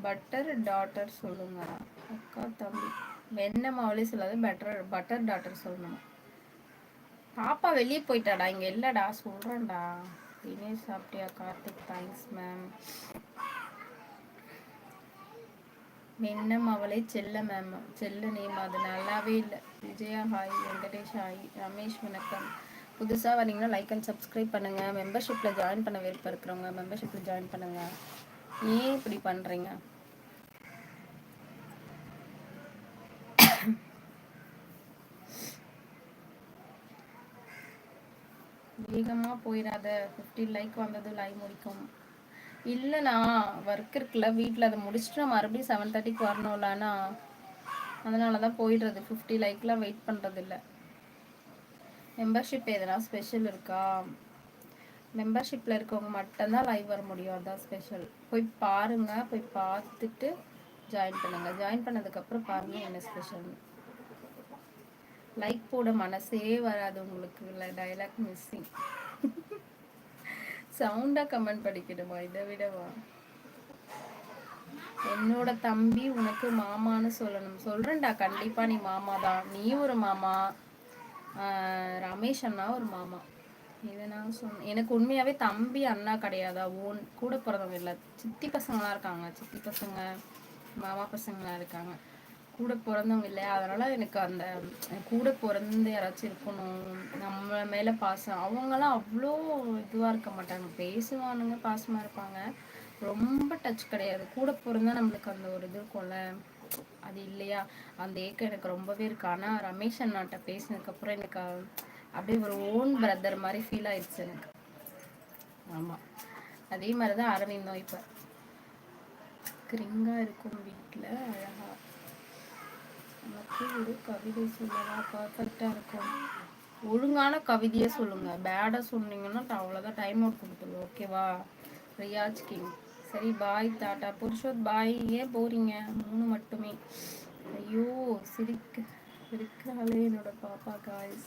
Butter daughter சொல்லுங்க. அக்கா தம்பி. வெண்ண மாவுலே சொல்லாது பட்டர் பட்டர் டாட்டர் சொல்லணும். பாப்பா வெளியே போயிட்டாடா இங்கே இல்லைடா சொல்கிறேன்டா தினேஷ் சாப்பிட்டியா கார்த்திக்? தேங்க்ஸ் மேம் வெண்ணம் அவளை செல்ல மேம் செல்ல நேம் அது நல்லாவே இல்லை. விஜயா ஹாய் வெங்கடேஷ் ஹாய் ரமேஷ் வணக்கம். புதுசாக வரீங்கன்னா லைக் அண்ட் சப்ஸ்கிரைப் பண்ணுங்க. மெம்பர்ஷிப்பில் ஜாயின் பண்ண விருப்பம் இருக்கிறவங்க மெம்பர்ஷிப்பில் ஜாயின் பண்ணுங்க. ஏன் இப்படி பண்ணுறீங்க வேகமாக போயிடாத ஃபிஃப்டி லைக் வந்தது லைவ் முடிக்கும். இல்லைண்ணா ஒர்க் இருக்குல்ல வீட்டில் அதை முடிச்சுட்டு நான் மறுபடியும் செவன் தேர்ட்டிக்கு வரணும்லண்ணா அதனால தான் போயிடுறது. ஃபிஃப்டி லைக்லாம் வெயிட் பண்ணுறது இல்லை மெம்பர்ஷிப் எதனா ஸ்பெஷல் இருக்கா? மெம்பர்ஷிப்பில் இருக்கவங்க மட்டும்தான் லைவ் வர முடியும். அதான் ஸ்பெஷல் போய் பாருங்கள் போய் பார்த்துட்டு ஜாயின் பண்ணுங்கள் ஜாயின் பண்ணதுக்கப்புறம் பாருங்கள் என்ன ஸ்பெஷல்னு லைக் போட மனசே வராது உங்களுக்கு. இல்லை டைலாக் மிஸ்ஸிங் சவுண்டா கமெண்ட் படிக்கணுமா இதை விடவா? என்னோட தம்பி உனக்கு மாமான்னு சொல்லணும். சொல்றேன்டா. கண்டிப்பா நீ மாமா தான் நீ ஒரு மாமா. ரமேஷ் அண்ணா ஒரு மாமா. இதை நான் சொன்ன எனக்கு உண்மையாகவே தம்பி அண்ணா கிடையாதா. ஓன் கூட பிறந்தவங்க இல்லை. சித்தி பசங்களாம் இருக்காங்க. சித்தி பசங்க மாமா பசங்களாம் இருக்காங்க. கூட பிறந்தவங்க இல்லை. அதனால எனக்கு அந்த கூட பிறந்து யாராச்சும் இருக்கணும் நம்ம மேலே பாசம் அவங்களாம் அவ்வளோ இதுவாக இருக்க மாட்டாங்க. பேசுவானுங்க பாசமாக இருப்பாங்க. ரொம்ப டச் கிடையாது. கூட பிறந்தா நம்மளுக்கு அந்த ஒரு இது இருக்கும்ல. அது இல்லையா? அந்த ஏக்கம் எனக்கு ரொம்பவே இருக்கு. ஆனால் ரமேஷ் அண்ணாட்ட பேசினதுக்கப்புறம் எனக்கு அப்படியே ஒரு ஓன் பிரதர் மாதிரி ஃபீல் ஆயிடுச்சு எனக்கு. ஆமாம் அதே மாதிரி தான் அரவிந்தோம் இப்போ. கிரிங்காக இருக்கும் வீட்டில் அழகாக நமக்கு ஒரு கவிதை சொல்லவா பர்ஃபெக்டாக இருக்கும். ஒழுங்கான கவிதையை சொல்லுங்கள் பேடாக சொன்னீங்கன்னா அவ்வளோதான் டைம் அவுட் கொடுத்துருவோம் ஓகேவா ரியாஜ் கிங். சரி பாய் தாட்டா புருஷோத் பாய் ஏன் போகிறீங்க மூணு மட்டுமே. ஐயோ சிரிக்க சிரிக்கிறாளே என்னோட பாப்பா காய்ஸ்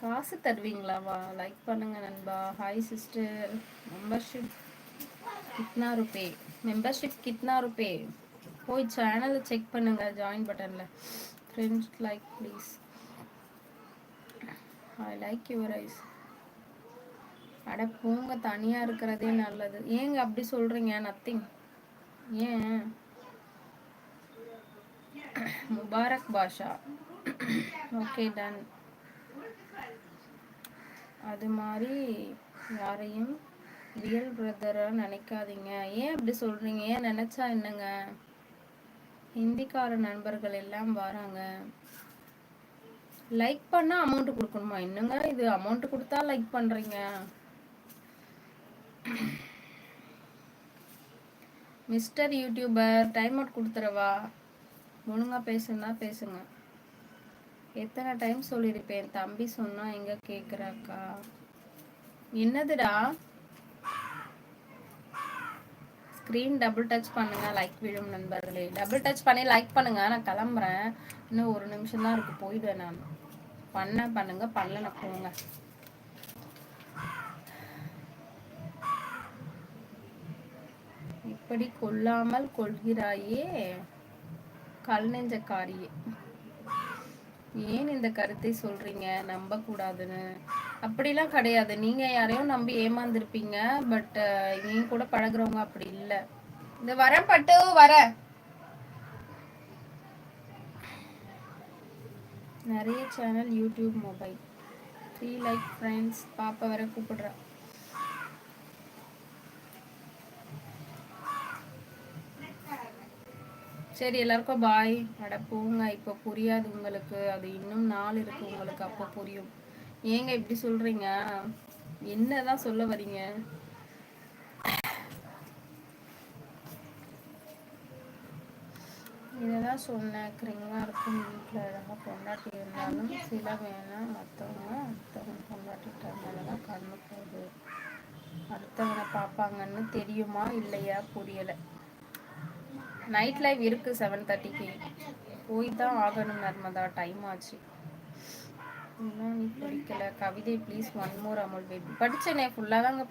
காசு தருவீங்களாவா லைக் பண்ணுங்க நண்பா. ஹாய் சிஸ்டர் மெம்பர்ஷிப் கிட்னா ருபே. மெம்பர்ஷிப் கிட்னா ருபே. போய் சேனலை செக் பண்ணுங்க ஜாயின் பட்டனில் friends like please I like your eyes அட போங்க தனியாக இருக்கிறதே நல்லது. ஏங்க அப்படி சொல்கிறீங்க நத்திங் ஏன்? முபாரக் பாஷா. ஓகே டன் அது மாதிரி யாரையும் ரியல் பிரதராக நினைக்காதீங்க. ஏன் அப்படி சொல்கிறீங்க ஏன் நினச்சா என்னங்க? ஹிந்திக்கார நண்பர்கள் எல்லாம் வராங்க. லைக் பண்ணா அமௌண்ட் கொடுக்கணுமா? என்னங்க இது? அமௌண்ட் கொடுத்தா லைக் பண்றீங்க? மிஸ்டர் யூடியூபர் டைம் அவுட் கொடுத்துறவா? ஒழுங்கா பேசுனா பேசுங்க. எத்தனை டைம் சொல்லியிருப்பேன்? தம்பி சொன்னா எங்க கேக்குறாக்கா? என்னதுடா? ஸ்க்ரீன் டபுள் டச் பண்ணுங்க லைக் விழும் நண்பர்களே. டபுள் டச் பண்ணி லைக் பண்ணுங்க நான் கிளம்புறேன். இன்னும் ஒரு நிமிஷம் தான் இருக்கு போயிடுவேன் நான். பண்ண பண்ணுங்க பண்ணல போங்க. இப்படி கொல்லாமல் கொள்கிறாயே கல் நெஞ்சக்காரியே. ஏன் இந்த கருத்தை சொல்றீங்க? நம்ப கூடாதுன்னு அப்படிலாம் கிடையாது. நீங்க யாரையும் நம்பி ஏமாந்துருப்பீங்க. பட் நீங்க கூட பழகுறவங்க அப்படி இல்லை. இந்த வர பட்டு வர. நிறைய channel YouTube mobile three like friends பாப்பா வர கூப்பிடுறா. சரி எல்லாருக்கும் பாய் அட போங்க. இப்போ புரியாது உங்களுக்கு. அது இன்னும் நாள் இருக்கு உங்களுக்கு. அப்போ புரியும். ஏங்க இப்படி சொல்றீங்க? என்னதான் சொல்ல வரீங்க? இதான் சொன்னேன். கிரிங்கா இருக்கும் வீட்டில் அழகாக பொண்டாட்டி இருந்தாலும் சில வேணாம். மற்றவங்க அடுத்தவங்க பொண்டாட்டிட்டு இருந்தாலும் கண்ணு போகுது. அடுத்தவனை பார்ப்பாங்கன்னு தெரியுமா? இல்லையா? புரியலை. நைட் லைவ் இருக்கு செவன் தேர்ட்டிக்கு போய் தான் ஆகணும் நர்மதா. டைம் ஆச்சு. இன்னும் நீ படிக்கல. கவிதை please one more Amul baby படித்தேனே ஃபுல்லாக தாங்க